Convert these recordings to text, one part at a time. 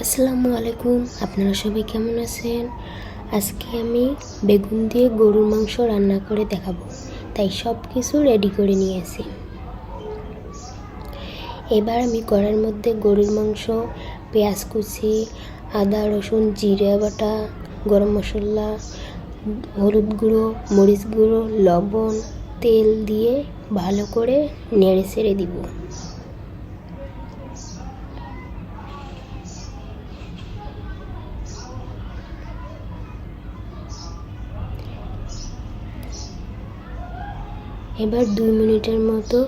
আসসালামু আলাইকুম। আপনারা সবাই কেমন আছেন? আজকে আমি বেগুন দিয়ে গরুর মাংস রান্না করে দেখাবো। তাই সব কিছু রেডি করে নিয়েছি এবার আমি কড়ার মধ্যে গরুর মাংস, পেঁয়াজ কুচি, আদা, রসুন, জিরে বাটা, গরম মশলা, হলুদ গুঁড়ো, মরিচ গুঁড়ো, লবণ, তেল দিয়ে ভালো করে নেড়ে ছেড়ে দিব। এবার দুই মিনিটের মতো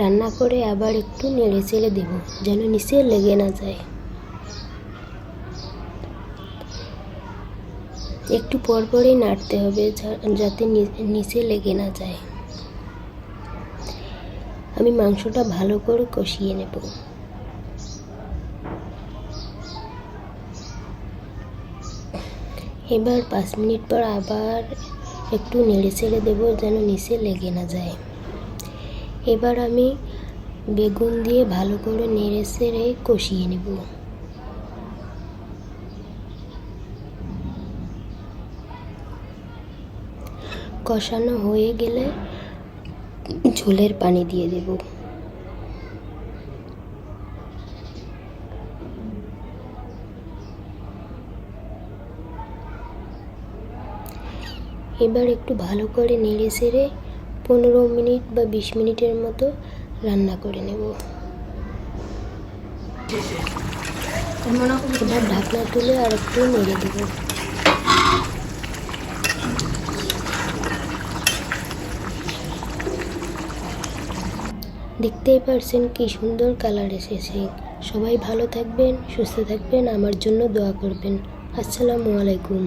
রান্না করে আবার একটু নেড়ে চেড়ে দেব, যেন নিচে লেগে না যায়। একটু পর পরই নাড়তে হবে যাতে নিচে লেগে না যায়। আমি মাংসটা ভালো করে কষিয়ে নেব। এবার পাঁচ মিনিট পর আবার একটু নেড়ে ছেড়ে দেবো যেন নিচে লেগে না যায়। এবার আমি বেগুন দিয়ে ভালো করে নেড়ে ছেড়ে কষিয়ে নেব। কষানো হয়ে গেলে ঝোলের পানি দিয়ে দেব। এবার একটু ভালো করে নেড়ে ছেড়ে পনেরো মিনিট বা বিশ মিনিটের মতো রান্না করে নেব। এবার ঢাকনা তুলে আর একটু নেড়ে দেব। দেখতেই পারছেন কি সুন্দর কালার এসেছে। সবাই ভালো থাকবেন, সুস্থ থাকবেন, আমার জন্য দোয়া করবেন। আসসালামু আলাইকুম।